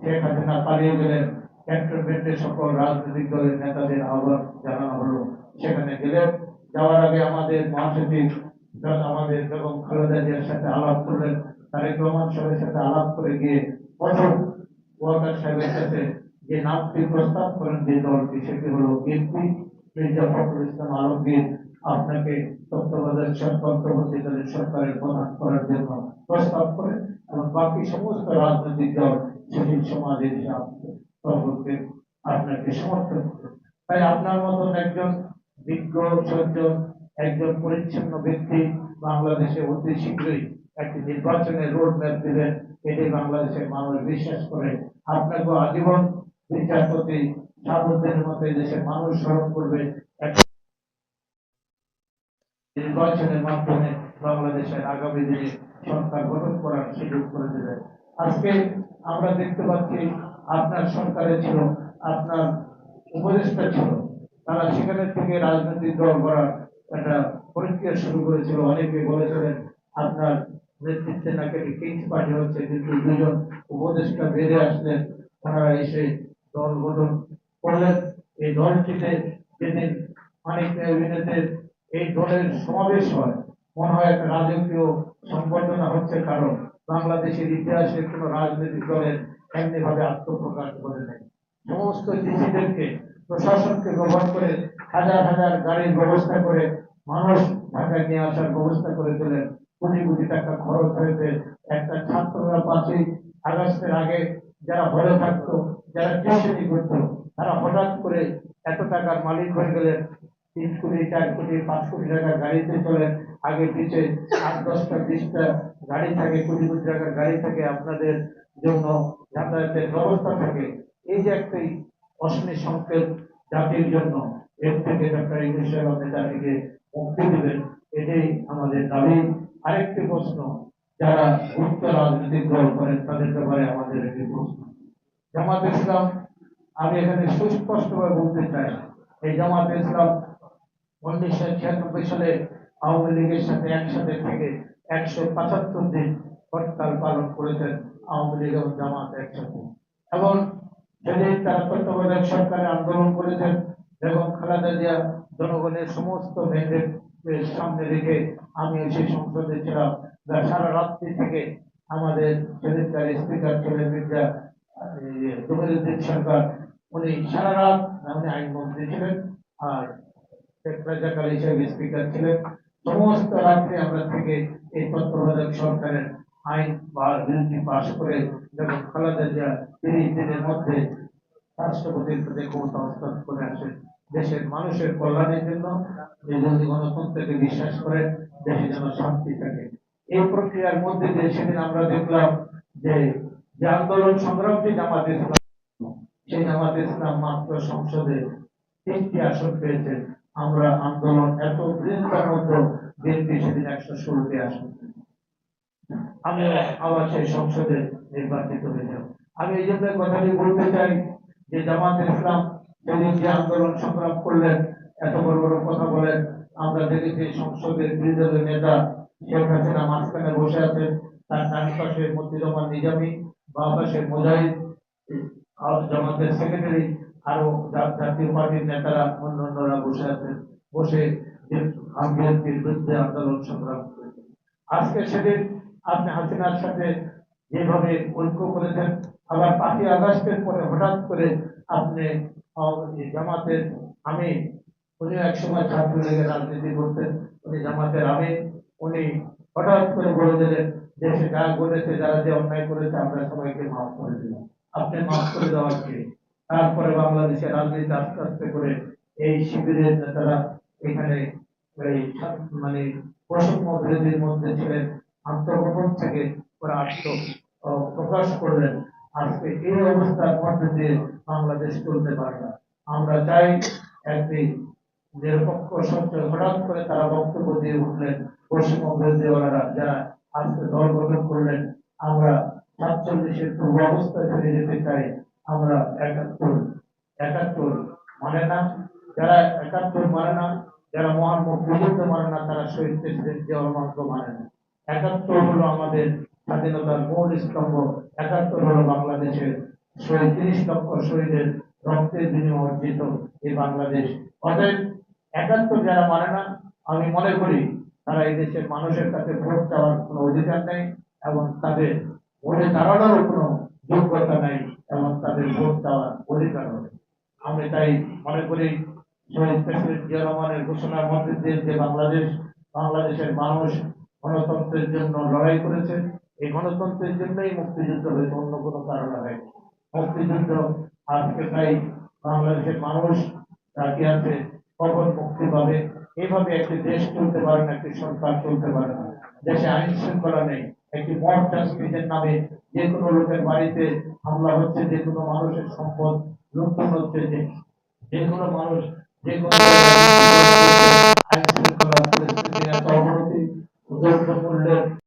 শেখ হাসিনা পালিয়ে গেলেন ক্যান্টনমেন্টে সকল রাজনৈতিক দলের নেতাদের আহ্বান জানানো হলো। সেখানে যাওয়ার আগে আমাদের মহাসচিব আমাদের খালেদা জিয়ার সাথে আলাপ করলেন। তারেক রহমান সাহেবের সাথে আলাপ করে গিয়ে প্রথম ওয়াকার সাহেবের সাথে যে নামটি প্রস্তাব করেন যে দলটি, সেটি হলো বিএনপি, মির্জা ফখরুল ইসলাম আলমগীর। আপনাকে তত্ত্বাবধায়ক সরকার অন্তর্বর্তীকালীন সরকারের প্রধান করার জন্য প্রস্তাব করেন এবং বাকি সমস্ত রাজনৈতিক দল সুশীল সমাজের এসে আপনাকে সমর্থন করে তাই আপনার মতন একজন বিজ্ঞ সজ্জন একজন পরিচ্ছন্ন ব্যক্তি বাংলাদেশে অতি শীঘ্রই একটি নির্বাচনের রোড ম্যাপ দিলেন এটি বাংলাদেশের মানুষ বিশ্বাস করে। আপনাকে আজীবন বিচারপতি সাবুদ্দিনের মতো দেশের মানুষ স্মরণ করবে। নির্বাচনের মাধ্যমে বাংলাদেশের আগামী দিনে সরকার গঠন করার সুযোগ করে দেবে। আজকে আমরা দেখতে পাচ্ছি আপনার সরকারে ছিল, আপনার উপদেষ্টা ছিল। তারা সেখানে থেকে রাজনৈতিক দল করার একটা প্রক্রিয়া শুরু করেছিল। অনেকে বলেছিলেন, আপনার নেতৃত্বে নাকি কিংস পার্টি হচ্ছে, কিন্তু দুজন উপদেষ্টা বেড়ে আসলেন। ওনারা এসে দল গঠন করলেন। এই দলটিতে যেদিন অনেক ইউনিটের এই দলের সমাবেশ হয় মনে হয় একটা রাজকীয় সংবর্ধনা হচ্ছে কারণ বাংলাদেশের ইতিহাসে কোনো রাজনৈতিক দলের এমনি ভাবে আত্মপ্রকাশ করে নেই। সমস্ত ডিসিদেরকে, প্রশাসনকে ব্যবহার করে হাজার হাজার গাড়ির ব্যবস্থা করে মানুষ ঢাকায় নিয়ে আসার ব্যবস্থা করে দিলেন। কোটি কোটি টাকা খরচ হয়েছে। একটা ছাত্ররা পাঁচই আগস্টের আগে যারা ভরে থাকতো, যারা টিউশনি করতো, তারা হঠাৎ করে এত টাকার মালিক হয়ে গেলেন। কোটি পাঁচ কোটি টাকার গাড়িতে চলেন, আগে পিছে আট দশটা, বিশটা গাড়ি থাকে কোটি কোটি টাকার গাড়ি থাকে, আপনাদের জন্য যাতায়াতের ব্যবস্থা থাকে। এই যে একটা অশ্লীল সংকেত জাতির জন্য, এর থেকে ডক্টর ইংলিশ আপনি মুক্তি দেবেন, এটাই আমাদের দাবি। আরেকটি প্রশ্ন, যারা উচ্চ রাজনৈতিক দল করেন, তাদের ব্যাপারে আমাদের একটি প্রশ্ন। জামাত ইসলাম, আমি এখানে সুস্পষ্টভাবে বলতে চাই, এই জামাত ইসলাম উনিশশো ছিয়ানব্বই সালে আওয়ামী লীগের সাথে একসাথে থেকে একশো পঁচাত্তর দিন হরতাল পালন করেছেন আওয়ামী লীগ এবং জামাত একসাথে। এবং সেদিন তারা তত্ত্বাবধায়ক সরকারে আন্দোলন করেছেন এবং খালেদা জিয়া জনগণের সমস্ত ম্যান্ডেট সামনে রেখে আমি সেই সংসদে ছিলাম। যা সারা রাত্রি থেকে আমাদের সেদিনকার স্পিকার ছিলেন মির্জা জমিরুদ্দিন সরকার। উনি সারা রাত, উনি আইনমন্ত্রী ছিলেন। আর শেখ রাজাক স্পিকার ছিলেন। সমস্ত রাত্রে আমরা থেকে এই তত্ত্বাবধায়ক সরকারের আইন বা বিলটি পাশ করে যখন খালেদা জিয়া দিনের মধ্যে রাষ্ট্রপতির প্রতি ক্ষমতা হস্তান্তর করে আসেন, দেশের মানুষের কল্যাণের জন্য যদি গণতন্ত্রকে বিশ্বাস করে, দেশে যেন শান্তি থাকে। এই প্রক্রিয়ার মধ্যে দিয়ে সেদিন আমরা দেখলাম যে যে আন্দোলন সংগ্রামটি জামাত ইসলাম সেই জামাত ইসলাম মাত্র সংসদে তিনটি আসন পেয়েছে আমরা আন্দোলন, এত বৃন্দার মতো বিএনপি সেদিন একশো ষোলোটি আসন আমি আবার সেই সংসদে নির্বাচিত হয়েছিলাম আমি এই জন্য কথাটি বলতে চাই যে জামাত ইসলাম সেদিন যে আন্দোলন সংগ্রাম করলেন, এত বড় বড় কথা বলেন, আমরা দেখেছি সংসদের বিরোধী দলের নেতা শেখ হাসিনা মাঝখানে বসে আছেন, তার ডান পাশে মতিরহমান নিজামী, বাম পাশে মুজাহিদ জামাতের সেক্রেটারি আরও জাতীয় পার্টির নেতারা, অন্যান্যরা বসে আছেন, বসে বিরুদ্ধে আন্দোলন সংগ্রাম আজকে সেদিন আপনি হাসিনার সাথে যেভাবে ঐক্য করেছেন, আবার আগস্টের পরে হঠাৎ করে আপনি জামাতের আমি, উনি এক সময় ছাত্র রাজনীতি করতেন, উনি জামাতের আমি, উনি হঠাৎ করে বলে দিলেন, দেশে যা ঘটেছে, যারা যে অন্যায় করেছে, আমরা সবাইকে মাফ করে দিলাম। আপনি মাফ করে দেওয়ার কে? তারপরে বাংলাদেশের রাজনীতি আস্তে আস্তে করে এই শিবিরের নেতারা এখানে মানে বিরোধীর মধ্যে ছিলেন, আত্মগোপন থেকে প্রকাশ করলেন। আজকে এই অবস্থার মধ্যে দিয়ে বাংলাদেশ চলতে পারে না। আমরা চাই একটি নিরপেক্ষ, সত্য, হঠাৎ করে তারা বক্তব্য দিয়ে উঠলেন পশ্চিম বিরোধী ওনারা, যারা আজকে দল গঠন করলেন। আমরা সাতচল্লিশের পূর্ব অবস্থায় ফিরে যেতে চাই। আমরা একাত্তর একাত্তর মানে না, যারা একাত্তর মানে না, যারা মহান মুক্তিযুদ্ধ মানে না, তারা শহীদ প্রেসিডেন্ট জিয়াউর রহমানকে মানে না। একাত্তর হলো আমাদের স্বাধীনতার মূল স্তম্ভ, একাত্তর হলো বাংলাদেশের শহীদ, তিরিশ লক্ষ শহীদের রক্তের বিনিময়ে অর্জিত এই বাংলাদেশ। অতএব একাত্তর যারা মানে না, আমি মনে করি তারা এই দেশের মানুষের কাছে ভোট চাওয়ার কোনো অধিকার নেই এবং তাদের ভোটে দাঁড়ানোরও কোনো যোগ্যতা নেই এবং তাদের ভোট দেওয়ার অধিকার নেই আমি তাই মনে করি, শহীদ প্রেসিডেন্ট জিয়া রহমানের ঘোষণার মধ্যে দিয়ে যে বাংলাদেশ, বাংলাদেশের মানুষ গণতন্ত্রের জন্য লড়াই করেছে, এই গণতন্ত্রের জন্যই মুক্তিযুদ্ধ হয়েছে, অন্য কোনো কারণে হয় মুক্তিযুদ্ধ আজকে তাই বাংলাদেশের মানুষ তাকিয়ে আছে কখন মুক্তি পাবে? এইভাবে একটি দেশ চলতে পারে না, একটি সরকার চলতে পারে না। দেশে আইন শৃঙ্খলা নেই। একটি মত চাষীদের নামে যে কোনো লোকের বাড়িতে হামলা হচ্ছে, যে কোনো মানুষের সম্পদ লুণ্ঠন হচ্ছে যে কোনো মানুষ যে কোনো